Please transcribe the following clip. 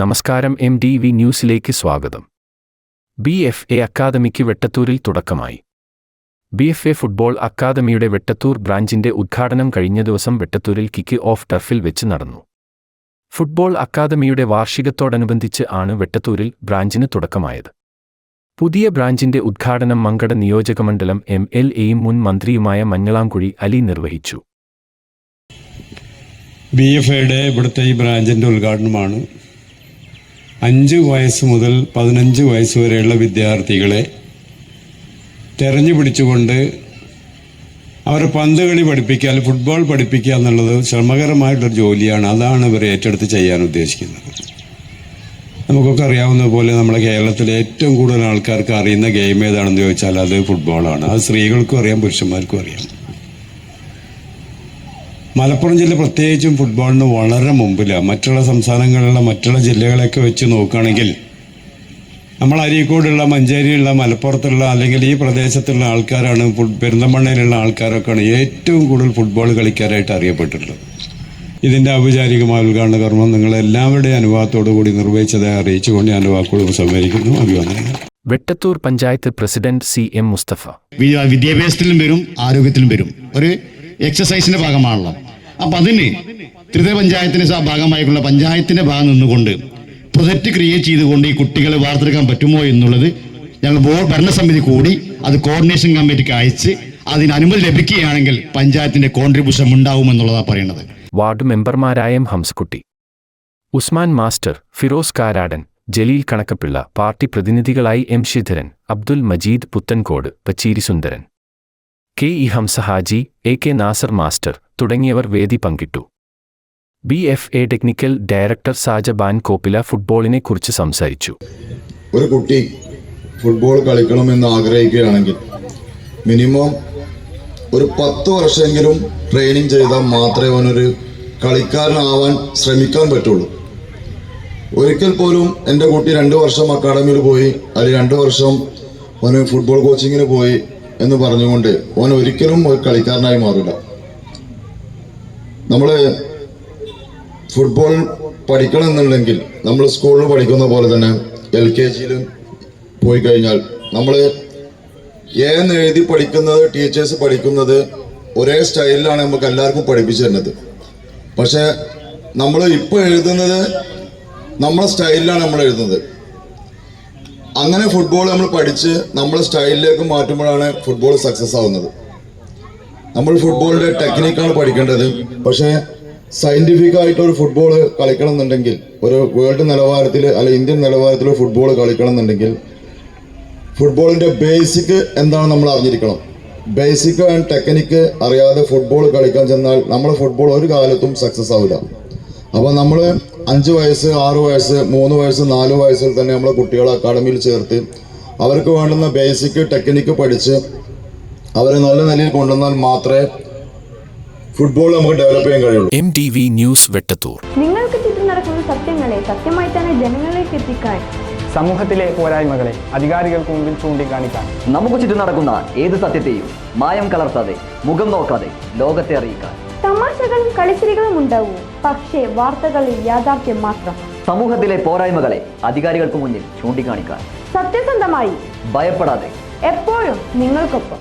നമസ്കാരം M D V ന്യൂസിലേക്ക് സ്വാഗതം. ബി എഫ് എ അക്കാദമിക്ക് വെട്ടത്തൂരിൽ തുടക്കമായി. ബി എഫ് എ ഫുട്ബോൾ അക്കാദമിയുടെ വെട്ടത്തൂർ ബ്രാഞ്ചിന്റെ ഉദ്ഘാടനം കഴിഞ്ഞ ദിവസം വെട്ടത്തൂരിൽ കിക്ക് ഓഫ് ടർഫിൽ വെച്ച് നടന്നു. ഫുട്ബോൾ അക്കാദമിയുടെ വാർഷികത്തോടനുബന്ധിച്ച് ആണ് വെട്ടത്തൂരിൽ ബ്രാഞ്ചിന് തുടക്കമായത്. പുതിയ ബ്രാഞ്ചിന്റെ ഉദ്ഘാടനം മങ്കട നിയോജകമണ്ഡലം എം എൽ എയും മുൻ മന്ത്രിയുമായ മഞ്ഞളാംകുഴി അലി നിർവഹിച്ചു. ബി എഫ് എയുടെ ഇവിടുത്തെ ഈ ബ്രാഞ്ചിന്റെ ഉദ്ഘാടനമാണ്. അഞ്ച് വയസ്സ് മുതൽ പതിനഞ്ച് വയസ്സ് വരെയുള്ള വിദ്യാർത്ഥികളെ തെരഞ്ഞു പിടിച്ചുകൊണ്ട് അവരെ പന്ത് കളി പഠിപ്പിക്കുക അല്ലെങ്കിൽ ഫുട്ബോൾ പഠിപ്പിക്കുക എന്നുള്ളത് ശ്രമകരമായിട്ടൊരു ജോലിയാണ്. അതാണ് ഇവർ ഏറ്റെടുത്ത് ചെയ്യാൻ ഉദ്ദേശിക്കുന്നത്. നമുക്കൊക്കെ അറിയാവുന്ന പോലെ നമ്മുടെ കേരളത്തിലെ ഏറ്റവും കൂടുതൽ ആൾക്കാർക്ക് അറിയുന്ന ഗെയിം ഏതാണെന്ന് ചോദിച്ചാൽ അത് ഫുട്ബോളാണ് അത് സ്ത്രീകൾക്കും അറിയാം പുരുഷന്മാർക്കും അറിയാം. മലപ്പുറം ജില്ല പ്രത്യേകിച്ചും ഫുട്ബോളിന് വളരെ മുമ്പിലാണ് മറ്റുള്ള സംസ്ഥാനങ്ങളിലുള്ള മറ്റുള്ള ജില്ലകളൊക്കെ വെച്ച് നോക്കുകയാണെങ്കിൽ നമ്മൾ അരീക്കോടുള്ള മഞ്ചേരിയുള്ള മലപ്പുറത്തുള്ള അല്ലെങ്കിൽ ഈ പ്രദേശത്തുള്ള ആൾക്കാരാണ് പെരുന്തമണ്ണയിലുള്ള ആൾക്കാരൊക്കെയാണ് ഏറ്റവും കൂടുതൽ ഫുട്ബോൾ കളിക്കാരായിട്ട് അറിയപ്പെട്ടിട്ടുള്ളത്. ഇതിന്റെ ഔപചാരികമായ ഉദ്ഘാടന കർമ്മം നിങ്ങളെല്ലാവരുടെയും അനുഭവത്തോടു കൂടി നിർവഹിച്ചതായി അറിയിച്ചുകൊണ്ട് ഞാൻ വാക്കുകൾ സംവരിക്കുന്നു അഭിവാദനങ്ങൾ. Vettathur panchayat president C M Mustafa. വിദ്യാഭ്യാസത്തിലും വരും ആരോഗ്യത്തിലും വരും. ഒരു എക്സസൈസിന്റെ ഭാഗമാണല്ലോ അപ്പൊ അതിന് ത്രിത പഞ്ചായത്തിന് ഭാഗമായിട്ടുള്ള പഞ്ചായത്തിന്റെ ഭാഗം നിന്നുകൊണ്ട് പ്രൊജക്ട് ക്രിയേറ്റ് ചെയ്തുകൊണ്ട് ഈ കുട്ടികളെ വാർത്തെടുക്കാൻ പറ്റുമോ എന്നുള്ളത് ഞങ്ങൾ ഭരണസമിതി കൂടി അത് കോർഡിനേഷൻ കമ്മിറ്റിക്ക് അയച്ച് അതിന് അനുമതി ലഭിക്കുകയാണെങ്കിൽ പഞ്ചായത്തിന്റെ കോൺട്രിബ്യൂഷൻ ഉണ്ടാവും എന്നുള്ളതാണ് പറയുന്നത് വാർഡ് മെമ്പർമാരായ M Usman master Firoz Karadan Jaleel Kanakkapilla party പ്രതിനിധികളായി M Sreedharan Abdul Majeed Puthankode Pacheeri Sundaran. K. E. Hamsahaji A. K. Nasar master തുടങ്ങിയവർ വേദി പങ്കിട്ടു. B. F. A. Technical director സാജബാൻ കോപ്പില ഫുട്ബോളിനെ കുറിച്ച് സംസാരിച്ചു. ഒരു കുട്ടി ഫുട്ബോൾ കളിക്കണമെന്ന് ആഗ്രഹിക്കുകയാണെങ്കിൽ മിനിമം ഒരു പത്ത് വർഷമെങ്കിലും ട്രെയിനിങ് ചെയ്താൽ മാത്രമേ അവനൊരു കളിക്കാരനാവാൻ ശ്രമിക്കാൻ പറ്റുള്ളൂ. ഒരിക്കൽ പോലും എന്റെ കുട്ടി രണ്ട് വർഷം അക്കാഡമിയിൽ പോയി അല്ലെങ്കിൽ രണ്ട് വർഷം അവന് ഫുട്ബോൾ കോച്ചിങ്ങിന് പോയി എന്ന് പറഞ്ഞുകൊണ്ട് ഓൻ ഒരിക്കലും ഒരു കളിക്കാരനായി മാറില്ല നമ്മൾ ഫുട്ബോൾ പഠിക്കണം എന്നുണ്ടെങ്കിൽ നമ്മൾ സ്കൂളിൽ പഠിക്കുന്ന പോലെ തന്നെ എൽ കെ ജിയിലും പോയി കഴിഞ്ഞാൽ നമ്മൾ ഏന്ന് എഴുതി പഠിക്കുന്നത് ടീച്ചേഴ്സ് പഠിക്കുന്നത് ഒരേ സ്റ്റൈലിലാണ് നമുക്ക് എല്ലാവർക്കും പഠിപ്പിച്ചു തരുന്നത്. പക്ഷേ നമ്മൾ ഇപ്പോൾ എഴുതുന്നത് നമ്മളെ സ്റ്റൈലിലാണ് നമ്മൾ എഴുതുന്നത് അങ്ങനെ ഫുട്ബോൾ നമ്മൾ പഠിച്ച് നമ്മളെ സ്റ്റൈലിലേക്ക് മാറ്റുമ്പോഴാണ് ഫുട്ബോൾ സക്സസ് ആവുന്നത്. നമ്മൾ ഫുട്ബോളിന്റെ ടെക്നിക്കാണ് പഠിക്കേണ്ടത്. പക്ഷേ സയന്റിഫിക് ആയിട്ട് ഒരു ഫുട്ബോൾ കളിക്കണം എന്നുണ്ടെങ്കിൽ ഒരു വേൾഡ് നിലവാരത്തിൽ അല്ലെ ഇന്ത്യൻ നിലവാരത്തിൽ ഫുട്ബോൾ കളിക്കണം എന്നുണ്ടെങ്കിൽ ഫുട്ബോളിന്റെ ബേസിക് എന്താണ് നമ്മൾ അറിഞ്ഞിരിക്കണം. ബേസിക് ആൻഡ് ടെക്നിക്ക് അറിയാതെ ഫുട്ബോൾ കളിക്കാൻ ചെന്നാൽ നമ്മൾ ഫുട്ബോൾ ഒരു കാലത്തും സക്സസ് ആവില്ല. അപ്പോൾ നമ്മൾ അഞ്ച് വയസ്സ് ആറ് വയസ്സ് മൂന്ന് വയസ്സ് നാല് വയസ്സിൽ തന്നെ നമ്മളെ കുട്ടികളെ അക്കാഡമിയിൽ ചേർത്ത് അവർക്ക് വേണ്ടുന്ന ബേസിക് ടെക്നിക്ക് പഠിച്ച് അവരെ നല്ല നിലയിൽ കൊണ്ടുവന്നാൽ മാത്രമേ ഫുട്ബോൾ നമുക്ക് ഡെവലപ്പ് ചെയ്യാൻ കഴിയുള്ളൂ. M T V news Vettathur. നിങ്ങൾക്ക് ചുറ്റും നടക്കുന്ന സത്യങ്ങളെ സത്യമായി തന്നെ ജനങ്ങളിലേക്ക് എത്തിക്കാൻ സമൂഹത്തിലെ പോരായ്മകളെ അധികാരികൾക്ക് മുമ്പിൽ ചൂണ്ടിക്കാണിക്കാൻ. നമുക്ക് ചുറ്റും നടക്കുന്ന ഏത് സത്യത്തെയും മായം കലർത്താതെ മുഖം നോക്കാതെ ലോകത്തെ അറിയിക്കാൻ. തമാശകളും കളിച്ചിരികളും ഉണ്ടാവും. പക്ഷേ വാർത്തകളിൽ യാഥാർത്ഥ്യം മാത്രം. സമൂഹത്തിലെ പോരായ്മകളെ അധികാരികൾക്ക് മുന്നിൽ ചൂണ്ടിക്കാണിക്കാൻ. സത്യസന്ധമായി. ഭയപ്പെടാതെ. എപ്പോഴും നിങ്ങൾക്കൊപ്പം.